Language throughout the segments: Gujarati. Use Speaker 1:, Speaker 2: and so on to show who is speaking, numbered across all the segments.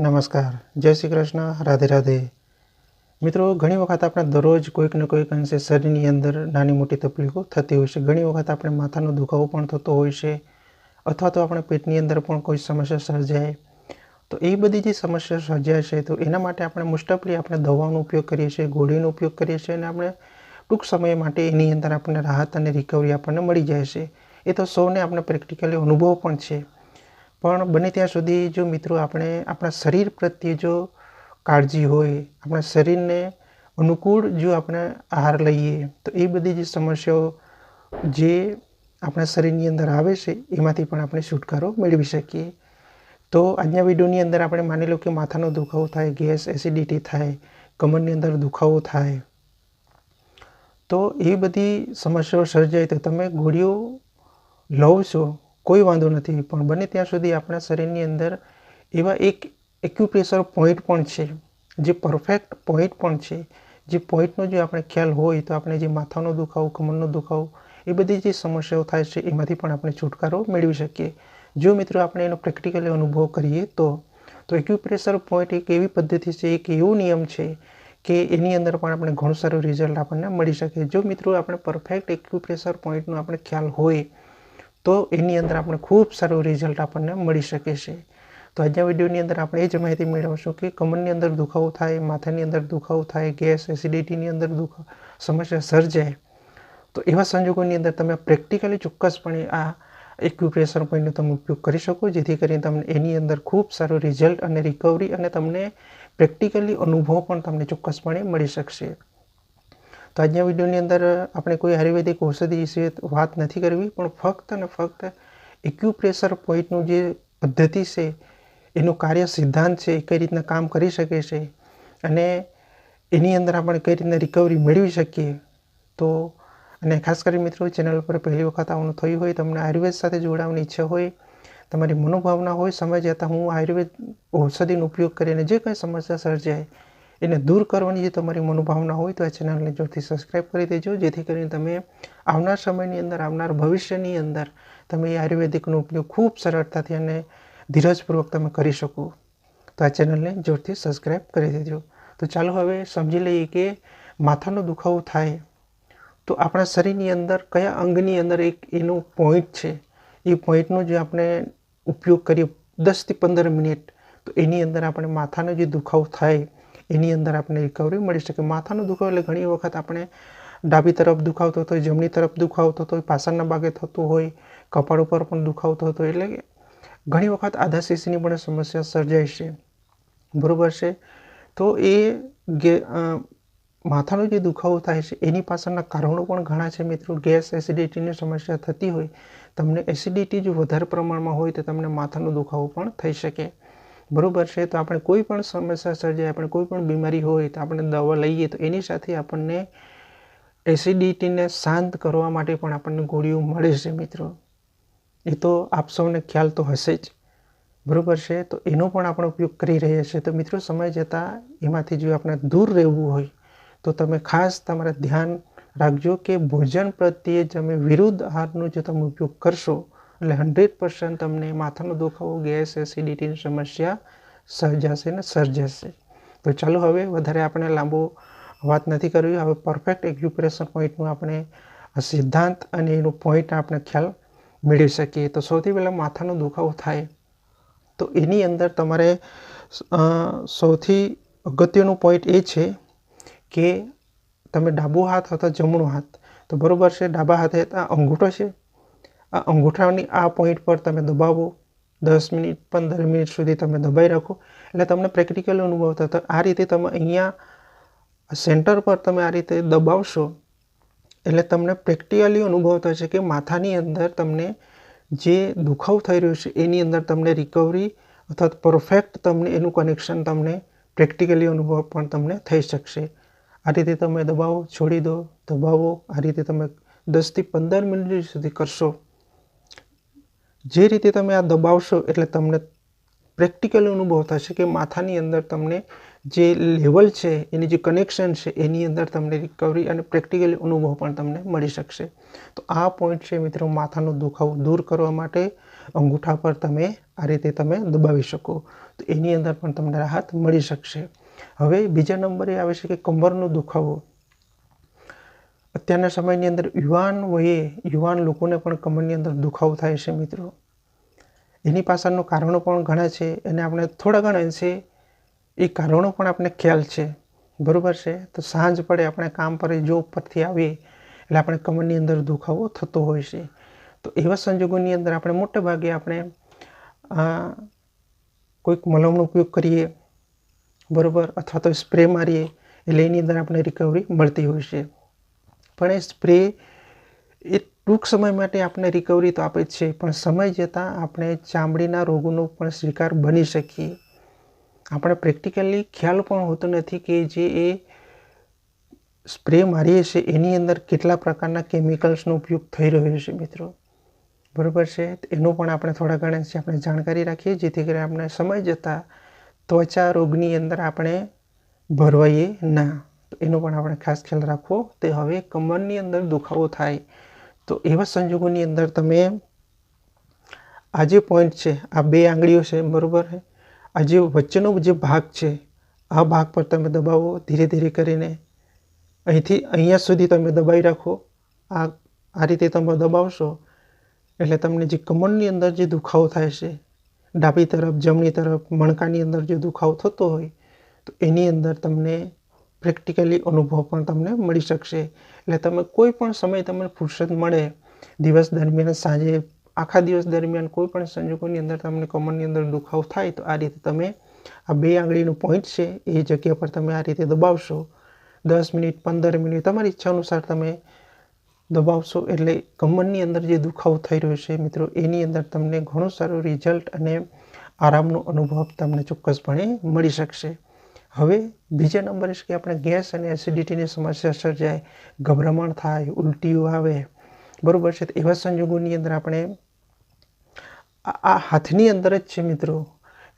Speaker 1: નમસ્કાર. જય શ્રી કૃષ્ણ. રાધે રાધે. મિત્રો, ઘણી વખત આપણે દરરોજ કોઈક ને કોઈક અંશે શરીરની અંદર નાની મોટી તકલીફો થતી હોય છે. ઘણી વખત આપણે માથાનો દુખાવો પણ થતો હોય છે અથવા તો આપણે પેટની અંદર પણ કોઈ સમસ્યા સર્જાય. તો એ બધી જે સમસ્યા સર્જાય છે, તો એના માટે આપણે મોસ્ટઓફલી આપણે દવાનો ઉપયોગ કરીએ છીએ, ગોળીનો ઉપયોગ કરીએ છીએ અને આપણે ટૂંક સમય માટે એની અંદર આપણને રાહત અને રિકવરી આપણને મળી જાય છે. એ તો સૌને આપણે પ્રેક્ટિકલી અનુભવ પણ છે. પણ બને ત્યાં સુધી જો મિત્રો આપણે આપણા શરીર પ્રત્યે જો કાળજી હોય, આપણા શરીરને અનુકૂળ જો આપણે આહાર લઈએ, તો એ બધી જે સમસ્યાઓ જે આપણા શરીરની અંદર આવે છે, એમાંથી પણ આપણે છુટકારો મેળવી શકીએ. તો આજના વિડીયોની અંદર આપણે માની લો કે માથાનો દુખાવો થાય, ગેસ એસિડિટી થાય, કમરની અંદર દુખાવો થાય, તો એ બધી સમસ્યાઓ સર્જાય તો તમે ગોળીઓ લો છો કોઈ વાંધો નથી. પણ બને ત્યાં સુધી આપણા શરીરની અંદર એવા એક એક્યુપ્રેશર પોઈન્ટ પણ છે, જે પરફેક્ટ પોઈન્ટ પણ છે. જે પોઈન્ટનો જો આપણે ખ્યાલ હોય તો આપણે જે માથાનો દુખાવો, કમરનો દુખાવો, એ બધી જે સમસ્યાઓ થાય છે, એમાંથી પણ આપણે છુટકારો મેળવી શકીએ. જો મિત્રો આપણે એનો પ્રેક્ટિકલી અનુભવ કરીએ તો તો એક્યુપ્રેશર પોઈન્ટ એક એવી પદ્ધતિ છે, એક એવો નિયમ છે કે એની અંદર પણ આપણે ઘણું સારું રિઝલ્ટ આપણને મળી શકે. જો મિત્રો આપણે પરફેક્ટ એક્યુપ્રેશર પોઈન્ટનો આપણે ખ્યાલ હોય તો એની અંદર આપણે ખૂબ સારું રિઝલ્ટ આપણને મળી શકે છે. તો આજના વિડીયોની અંદર આપણે એ જ માહિતી મેળવશું કે કમરની અંદર દુખાવો થાય, માથાની અંદર દુખાવો થાય, ગેસ એસિડિટીની અંદર દુખા, સમસ્યા સર્જાય. તો એવા સંજોગોની અંદર તમે પ્રેક્ટિકલી ચોક્કસપણે આ એક્યુપ્રેશર પોઈન્ટનો તમે ઉપયોગ કરી શકો, જેથી કરીને તમને એની અંદર ખૂબ સારું રિઝલ્ટ અને રિકવરી અને તમને પ્રેક્ટિકલી અનુભવ પણ તમને ચોક્કસપણે મળી શકશે. તો આજના વિડીયોની અંદર આપણે કોઈ આયુર્વેદિક ઔષધિ વિશે વાત નથી કરવી, પણ ફક્ત અને ફક્ત એક્યુપ્રેશર પોઈન્ટનું જે પદ્ધતિ છે, એનું કાર્ય સિદ્ધાંત છે, એ કઈ રીતના કામ કરી શકે છે અને એની અંદર આપણે કઈ રીતના રિકવરી મેળવી શકીએ, તો અને ખાસ કરી મિત્રો ચેનલ પર પહેલી વખત આવવાનું થયું હોય, તમને આયુર્વેદ સાથે જોડાવાની ઈચ્છા હોય, તમારી મનોભાવના હોય સમય જતાં હું આયુર્વેદ ઔષધિનો ઉપયોગ કરીને જે કંઈ સમસ્યા સર્જાય એને દૂર કરવાની જે તમારી મનોભાવના હોય તો આ ચેનલને જોરથી સબસ્ક્રાઈબ કરી દેજો. જેથી કરીને તમે આવનાર સમયની અંદર, આવનાર ભવિષ્યની અંદર તમે એ આયુર્વેદિકનો ઉપયોગ ખૂબ સરળતાથી અને ધીરજપૂર્વક તમે કરી શકો. તો આ ચેનલને જોરથી સબસ્ક્રાઈબ કરી દેજો. તો ચાલો હવે સમજી લઈએ કે માથાનો દુખાવો થાય તો આપણા શરીરની અંદર કયા અંગની અંદર એક એનો પોઈન્ટ છે? એ પોઈન્ટનો જે આપણે ઉપયોગ કરીએ દસથી પંદર મિનિટ, તો એની અંદર આપણે માથાનો જે દુખાવો થાય એની અંદર આપણે રિકવરી મળી શકે. માથાનો દુખાવો એટલે ઘણી વખત આપણે ડાબી તરફ દુખાવતો હોય, જમણી તરફ દુખાવતો હોય, પાછળના ભાગે થતું હોય, કપાળ ઉપર પણ દુખાવતો હોય એટલે ઘણી વખત આધા શીશીની પણ સમસ્યા સર્જાય છે. બરાબર છે? તો એ માથાનો જે દુખાવો થાય છે, એની પાછળના કારણો પણ ઘણા છે મિત્રો. ગેસ એસિડિટીની સમસ્યા થતી હોય, તમને એસિડિટી જો વધારે પ્રમાણમાં હોય તો તમને માથાનો દુખાવો પણ થઈ શકે. બરાબર છે? તો આપણે કોઈ પણ સમસ્યા સર્જાય, આપણે કોઈ પણ બીમારી હોય તો આપણે દવા લઈએ, તો એની સાથે આપણને એસિડિટીને શાંત કરવા માટે પણ આપણને ગોળીઓ મળે છે મિત્રો. એ તો આપ સૌને ખ્યાલ તો હશે જ. બરાબર છે? તો એનો પણ આપણે ઉપયોગ કરી રહ્યા છીએ. તો મિત્રો, સમય જતાં એમાંથી જો આપણે દૂર રહેવું હોય, તો તમે ખાસ તમારે ધ્યાન રાખજો કે ભોજન પ્રત્યે તમે વિરુદ્ધ આહારનો જો તમે ઉપયોગ કરશો. એટલે હંડ્રેડ પર્સન્ટ તમને માથાનો દુખાવો, ગેસ એસિડિટીની સમસ્યા સર્જાશે ને સર્જાશે. તો ચાલો હવે વધારે આપણે લાંબો વાત નથી કરવી. હવે પરફેક્ટ એક્યુપ્રેશન પોઈન્ટનું આપણે સિદ્ધાંત અને એનો પોઈન્ટ આપણે ખ્યાલ મેળવી શકીએ. તો સૌથી પહેલાં માથાનો દુખાવો થાય. તો એની અંદર તમારે સૌથી અગત્યનું પોઈન્ટ એ છે કે તમે ડાબો હાથ અથવા જમણો હાથ, તો બરાબર છે? ડાબા હાથે અંગૂઠો છે? આ અંગૂઠાની આ પોઈન્ટ પર તમે દબાવો. દસ મિનિટ, પંદર મિનિટ સુધી તમે દબાઈ રાખો. એટલે તમને પ્રેક્ટિકલ અનુભવ થતો, આ રીતે તમે અહીંયા સેન્ટર પર તમે આ રીતે દબાવશો, એટલે તમને પ્રેક્ટિકલી અનુભવ થશે કે માથાની અંદર તમને જે દુખાવ થઈ રહ્યો છે, એની અંદર તમને રિકવરી અથવા પરફેક્ટ તમને એનું કનેક્શન તમને પ્રેક્ટિકલી અનુભવ પણ તમને થઈ શકશે. આ રીતે તમે દબાવો, છોડી દો, દબાવો. આ રીતે તમે દસથી પંદર મિનિટ સુધી કરશો. જે રીતે તમે આ દબાવશો એટલે તમને પ્રેક્ટિકલ અનુભવ થશે કે માથાની અંદર તમને જે લેવલ છે, એની જે કનેક્શન છે, એની અંદર તમને રિકવરી અને પ્રેક્ટિકલી અનુભવ પણ તમને મળી શકશે. તો આ પોઈન્ટ છે મિત્રો, માથાનો દુખાવો દૂર કરવા માટે અંગૂઠા પર તમે આ રીતે તમે દબાવી શકો. તો એની અંદર પણ તમને રાહત મળી શકશે. હવે બીજા નંબરે આવે છે કે કમરનો દુખાવો. અત્યારના સમયની અંદર યુવાન વયે યુવાન લોકોને પણ કમરની અંદર દુખાવો થાય છે મિત્રો. એની પાછળનું કારણો પણ ઘણા છે અને આપણે થોડા ઘણા છે એ કારણો પણ આપણે ખ્યાલ છે. બરાબર છે? તો સાંજ પડે આપણે કામ પર જો ઉપરથી આવીએ એટલે આપણે કમરની અંદર દુખાવો થતો હોય છે. તો એવા સંજોગોની અંદર આપણે મોટે ભાગે આપણે કોઈક મલમનો ઉપયોગ કરીએ, બરાબર? અથવા તો સ્પ્રે મારીએ એટલે એની અંદર આપણે રિકવરી મળતી હોય છે. પણ એ સ્પ્રે એ ટૂંક સમય માટે આપણે રિકવરી તો આપે જ છે, પણ સમય જતાં આપણે ચામડીના રોગોનો પણ શિકાર બની શકીએ. આપણે પ્રેક્ટિકલી ખ્યાલ પણ હોતો નથી કે જે એ સ્પ્રે મારીએ છીએ એની અંદર કેટલા પ્રકારના કેમિકલ્સનો ઉપયોગ થઈ રહ્યો છે મિત્રો. બરાબર છે? એનું પણ આપણે થોડા ઘણા આપણે જાણકારી રાખીએ, જેથી કરી આપણે સમય જતાં ત્વચા રોગની અંદર આપણે ભરવાઈએ ના. તો એનો પણ આપણે ખાસ ખ્યાલ રાખવો, તે હવે કમરની અંદર દુખાવો થાય. તો એવા સંજોગોની અંદર તમે, આ જે પોઈન્ટ છે, આ બે આંગળીઓ છે, બરાબર આ જે વચ્ચેનો જે ભાગ છે, આ ભાગ પર તમે દબાવો ધીરે ધીરે કરીને. અહીંથી અહીંયા સુધી તમે દબાવી રાખો. આ આ રીતે તમે દબાવશો, એટલે તમને જે કમરની અંદર જે દુખાવો થાય છે, ડાબી તરફ, જમણી તરફ, મણકાની અંદર જે દુખાવો થતો હોય, તો એની અંદર તમને પ્રેક્ટિકલી અનુભવ પણ તમને મળી શકશે. એટલે તમે કોઈ પણ સમય તમને ફુરસદ મળે, દિવસ દરમિયાન, સાંજે, આખા દિવસ દરમિયાન કોઈ પણ સંજોગોની અંદર તમને કમરની અંદર દુખાવો થાય, તો આ રીતે તમે આ બે આંગળીનું પોઈન્ટ છે, એ જગ્યા પર તમે આ રીતે દબાવશો. દસ મિનિટ, પંદર મિનિટ, તમારી ઈચ્છા અનુસાર તમે દબાવશો. એટલે કમરની અંદર જે દુખાવો થઈ રહ્યો છે, મિત્રો, એની અંદર તમને ઘણું સારું રિઝલ્ટ અને આરામનો અનુભવ તમને ચોક્કસપણે મળી શકશે. હવે બીજા નંબરે છે કે આપણે ગેસ અને એસિડિટીની સમસ્યા સર્જાય, ગભરામણ થાય, ઉલટીઓ આવે. બરાબર છે? એવા સંજોગોની અંદર આપણે આ હાથની અંદર જ છે મિત્રો.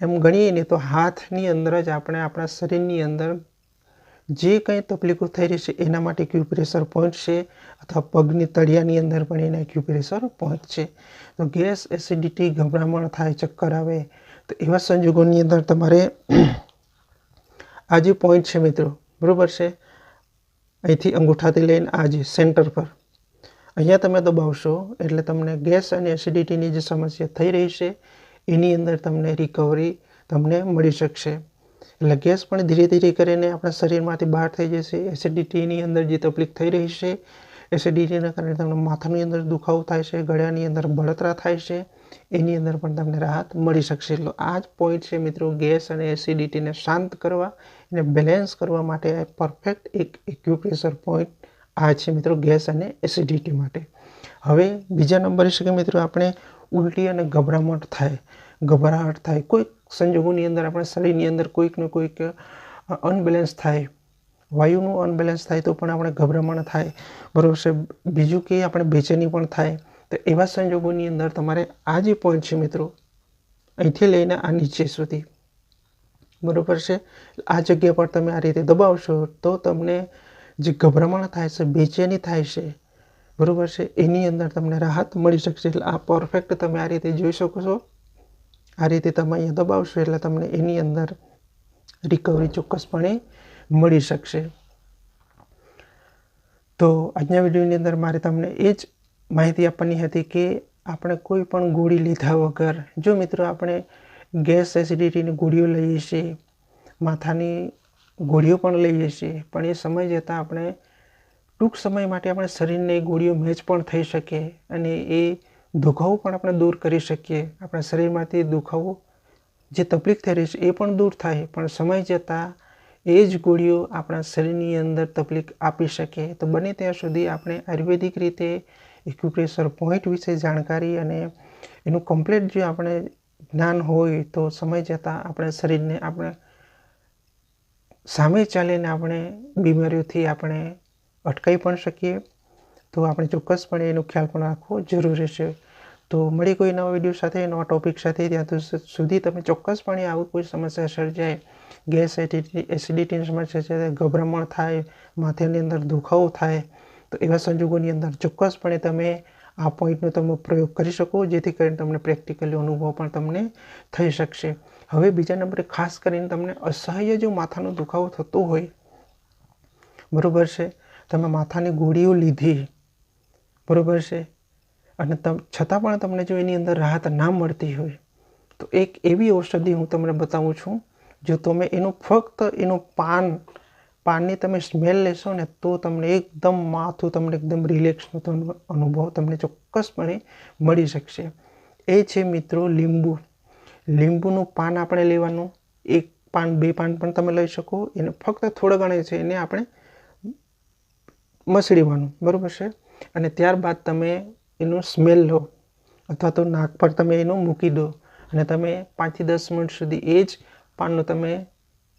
Speaker 1: એમ ગણીએ ને તો હાથની અંદર જ આપણે આપણા શરીરની અંદર જે કંઈ તકલીફો થઈ રહી છે, એના માટે ક્યુપ્રેશર છે અથવા પગની તળિયાની અંદર પણ એના ક્યુપ્રેશર છે તો ગેસ એસિડિટી ગભરામણ થાય, ચક્કર આવે. તો એવા સંજોગોની અંદર તમારે આ જે પોઈન્ટ છે મિત્રો. બરાબર છે? અહીંથી અંગૂઠાથી લઈને આ જે સેન્ટર પર. અહીંયા તમે દબાવશો એટલે તમને ગેસ અને એસિડિટીની જે સમસ્યા થઈ રહી છે, એની અંદર તમને રિકવરી તમને મળી શકશે. એટલે ગેસ પણ ધીરે ધીરે કરીને આપણા શરીરમાંથી બહાર થઈ જશે. એસિડિટીની અંદર જે તકલીફ થઈ રહી છે એસિડિટીના કારણે તમને માથાની અંદર દુખાવો થાય છે, ગળાની અંદર બળતરા થાય છે. એની અંદર પણ તમને રાહત મળી શકશે. એટલે આ જ પોઈન્ટ છે મિત્રો, ગેસ અને એસિડિટીને શાંત કરવા એને બેલેન્સ કરવા માટે પરફેક્ટ એક એક્યુપ્રેશર પોઈન્ટ આ છે મિત્રો, ગેસ અને એસિડિટી માટે. હવે બીજા નંબરે છે કે મિત્રો, આપણે ઉલટી અને ગભરામણ થાય. ગભરાહટ થાય. કોઈક સંજોગોની અંદર આપણા શરીરની અંદર કોઈકને કોઈક અનબેલેન્સ થાય. વાયુનું અનબેલેન્સ થાય તો પણ આપણે ગભરામણ થાય. બરાબર છે. બીજું કે આપણે બેચેની પણ થાય. તો એવા સંજોગોની અંદર તમારે આ જે પોઈન્ટ છે મિત્રો, અહીંથી લઈને આ નીચે સુધી. બરાબર છે? આ જગ્યા પર તમે આ રીતે દબાવશો તો તમને જે ગભરામણ થાય છે, બેચેની થાય છે, બરાબર છે, એની અંદર તમને રાહત મળી શકશે. એટલે આ પરફેક્ટ તમે આ રીતે જોઈ શકો છો. આ રીતે તમે અહીંયા દબાવશો એટલે તમને એની અંદર રિકવરી ચોક્કસપણે મળી શકશે. તો આજના વિડીયોની અંદર મારે તમને એ જ માહિતી આપવાની હતી કે આપણે કોઈ પણ ગોળી લીધા વગર, જો મિત્રો આપણે ગેસ એસિડિટીની ગોળીઓ લઈએ છીએ, માથાની ગોળીઓ પણ લઈએ છીએ, પણ એ સમય જતાં આપણે ટૂંક સમય માટે આપણા શરીરને ગોળીઓ મેચ પણ થઈ શકે અને એ દુખાવો પણ આપણે દૂર કરી શકીએ. આપણા શરીરમાંથી દુખાવો જે તકલીફ થઈ રહી છે એ પણ દૂર થાય, પણ સમય જતાં એ જ ગોળીઓ આપણા શરીરની અંદર તકલીફ આપી શકે. તો બને ત્યાં સુધી આપણે આયુર્વેદિક રીતે એક્યુપ્રેશર પોઈન્ટ વિશે જાણકારી અને એનું કમ્પ્લીટ જે આપણે જ્ઞાન હોય તો સમય જતાં આપણે શરીરને આપણે સામે ચાલીને આપણે બીમારીઓથી આપણે અટકાવી પણ શકીએ. તો આપણે ચોક્કસપણે એનો ખ્યાલ પણ રાખવો જરૂરી છે. તો મળી કોઈ નવા વીડિયો સાથે, નવા ટોપિક સાથે, ત્યાં સુધી તમે ચોક્કસપણે આવું કોઈ સમસ્યા સર્જાય. ગેસ એસિડિટીની સમસ્યા છે, ગભરામણ થાય, માથાની અંદર દુખાવો થાય તો એવા સંજોગોની અંદર ચોક્કસપણે તમે આ પોઈન્ટનો તમે પ્રયોગ કરી શકો, જેથી કરીને તમને પ્રેક્ટિકલી અનુભવ પણ તમને થઈ શકશે. હવે બીજા નંબરે ખાસ કરીને તમને અસહ્ય જો માથાનો દુખાવો થતો હોય, બરાબર છે? તમે માથાની ગોળીઓ લીધી, બરાબર છે? અને તમ, છતાં પણ તમને જો એની અંદર રાહત ના મળતી હોય, તો એક એવી ઔષધિ હું તમને બતાવું છું, જો તમે એનું ફક્ત એનું પાન પાનની તમે સ્મેલ લેશો ને તો તમને એકદમ માથું, તમને એકદમ રિલેક્સનો અનુભવ તમને ચોક્કસપણે મળી શકશે. એ છે મિત્રો લીંબુ. લીંબુનું પાન આપણે લેવાનું. એક પાન, બે પાન પણ તમે લઈ શકો. એને ફક્ત થોડા ગણે છે એને આપણે મસળીવાનું. બરાબર છે? અને ત્યારબાદ તમે એનું સ્મેલ લો. અથવા તો નાક પર તમે એનું મૂકી દો. અને તમે પાંચથી દસ મિનિટ સુધી એ જ પાનનું તમે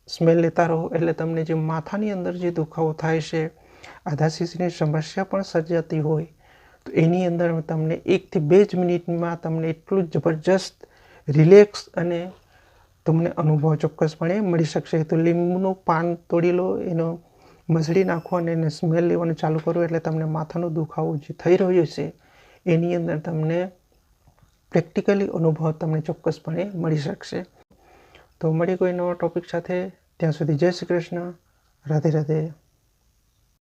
Speaker 1: સ્મેલ લેતા રહો એટલે તમને જે માથાની અંદર જે દુખાવો થાય છે આધાશીસની સમસ્યા પણ સર્જાતી હોય, તો એની અંદર તમને એકથી બે જ મિનિટમાં તમને એટલું જબરજસ્ત રિલેક્સ અને તમને અનુભવ ચોક્કસપણે મળી શકશે. તો લીંબુનું પાન તોડી લો, એનો મસળી નાખો અને એને સ્મેલ લેવાનું ચાલુ કરો એટલે તમને માથાનો દુખાવો જે થઈ રહ્યો છે, એની અંદર તમને પ્રેક્ટિકલી અનુભવ તમને ચોક્કસપણે મળી શકશે. તો મળી કોઈ નવા ટોપિક સાથે. ત્યાં સુધી જય શ્રી કૃષ્ણ. રાધે રાધે.